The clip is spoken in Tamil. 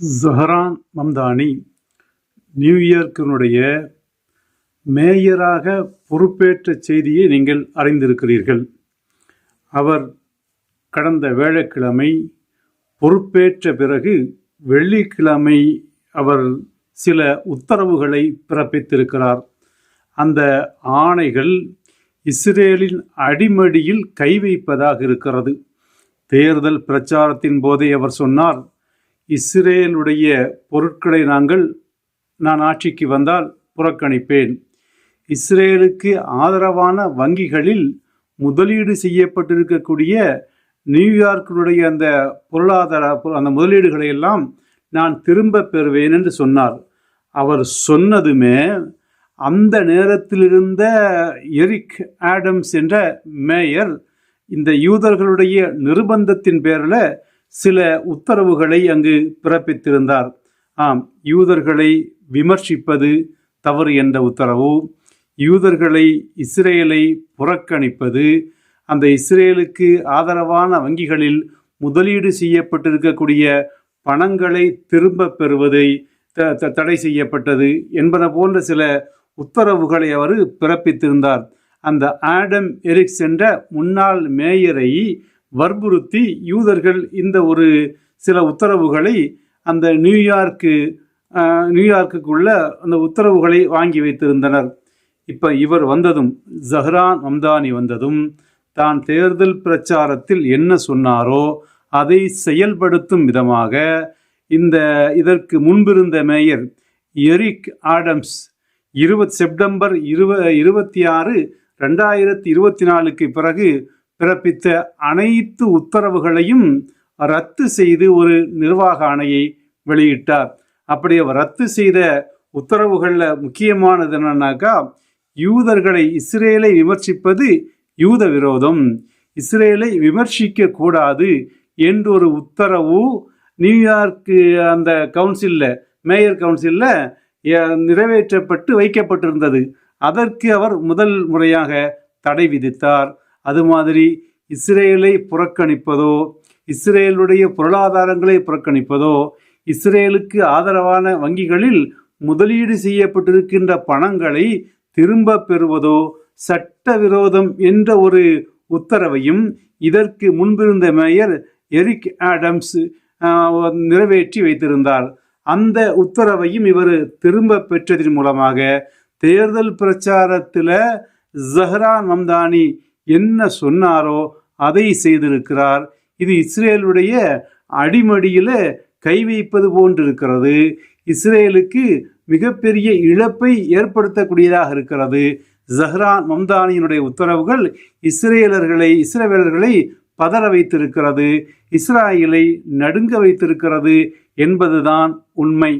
ஜஹரான் மம்தானி நியூயார்க்கினுடைய மேயராக பொறுப்பேற்ற செய்தியை நீங்கள் அறிந்திருக்கிறீர்கள். அவர் கடந்த வேளக்கிழமை பொறுப்பேற்ற பிறகு வெள்ளிக்கிழமை அவர் சில உத்தரவுகளை பிறப்பித்திருக்கிறார். அந்த ஆணைகள் இஸ்ரேலின் அடிமடியில் கை வைப்பதாக இருக்கிறது. தேர்தல் பிரச்சாரத்தின் போதே அவர் சொன்னார் இஸ்ரேலுடைய பொருட்களை நாங்கள் நான் ஆட்சிக்கு வந்தால் புறக்கணிப்பேன். இஸ்ரேலுக்கு ஆதரவான வங்கிகளில் முதலீடு செய்யப்பட்டிருக்கக்கூடிய நியூயார்க்கினுடைய அந்த பொருளாதார அந்த முதலீடுகளை எல்லாம் நான் திரும்ப பெறுவேன் என்று சொன்னார். அவர் சொன்னதுமே அந்த நேரத்தில் இருந்த எரிக் ஆடம்ஸ் என்ற மேயர் இந்த யூதர்களுடைய நிர்பந்தத்தின் பேரில் சில உத்தரவுகளை அங்கு பிறப்பித்திருந்தார். ஆம் யூதர்களை விமர்சிப்பது தவறு என்ற உத்தரவு. யூதர்களை இஸ்ரேலை புறக்கணிப்பது அந்த இஸ்ரேலுக்கு ஆதரவான வங்கிகளில் முதலீடு செய்யப்பட்டிருக்கக்கூடிய பணங்களை திரும்ப பெறுவதை தடை செய்யப்பட்டது என்பன போன்ற சில உத்தரவுகளை அவர் பிறப்பித்திருந்தார். அந்த ஆடம் எரிக்ஸ் என்ற முன்னாள் மேயரை வற்புறுத்தி யூதர்கள் இந்த ஒரு சில உத்தரவுகளை அந்த நியூயார்க்கு நியூயார்க்குள்ள அந்த உத்தரவுகளை வாங்கி வைத்திருந்தனர். இப்போ இவர் வந்ததும் ஜஹ்ரான் அம்தானி வந்ததும் தான் தேர்தல் பிரச்சாரத்தில் என்ன சொன்னாரோ அதை செயல்படுத்தும் விதமாக இந்த இதற்கு முன்பிருந்த மேயர் எரிக் ஆடம்ஸ் இருபத் செப்டம்பர் இருவ இருபத்தி ஆறு ரெண்டாயிரத்தி இருபத்தி நாலுக்கு பிறகு பிறப்பித்த அனைத்து உத்தரவுகளையும் ரத்து செய்து ஒரு நிர்வாக ஆணையை வெளியிட்டார். அப்படி அவர் ரத்து செய்த உத்தரவுகளில் முக்கியமானது என்னன்னாக்கா யூதர்களை இஸ்ரேலை விமர்சிப்பது யூத விரோதம். இஸ்ரேலை விமர்சிக்க கூடாது என்று ஒரு உத்தரவு நியூயார்க்கு அந்த கவுன்சிலில் மேயர் கவுன்சிலில் நிறைவேற்றப்பட்டு வைக்கப்பட்டிருந்தது. அதற்கு அவர் முதல் முறையாக தடை விதித்தார். அது மாதிரி இஸ்ரேலை புறக்கணிப்பதோ இஸ்ரேலுடைய பொருளாதாரங்களை புறக்கணிப்பதோ இஸ்ரேலுக்கு ஆதரவான வங்கிகளில் முதலீடு செய்யப்பட்டிருக்கின்ற பணங்களை திரும்ப பெறுவதோ சட்டவிரோதம் என்ற ஒரு உத்தரவையும் இதற்கு முன்பிருந்த மேயர் எரிக் ஆடம்ஸ் நிறைவேற்றி வைத்திருந்தார். அந்த உத்தரவையும் இவர் திரும்ப பெற்றதன் மூலமாக தேர்தல் பிரச்சாரத்தில் ஜஹ்ரா மம்தானி என்ன சொன்னாரோ அதை செய்திருக்கிறார். இது இஸ்ரேலுடைய அடிமடியில் கை வைப்பது போன்றிருக்கிறது. இஸ்ரேலுக்கு மிகப்பெரிய இழப்பை ஏற்படுத்தக்கூடியதாக இருக்கிறது. ஜஹ்ரான் மம்தானியினுடைய உத்தரவுகள் இஸ்ரேலர்களை இஸ்ரேலர்களை பதற வைத்திருக்கிறது. இஸ்ராயலை நடுங்க வைத்திருக்கிறது என்பதுதான் உண்மை.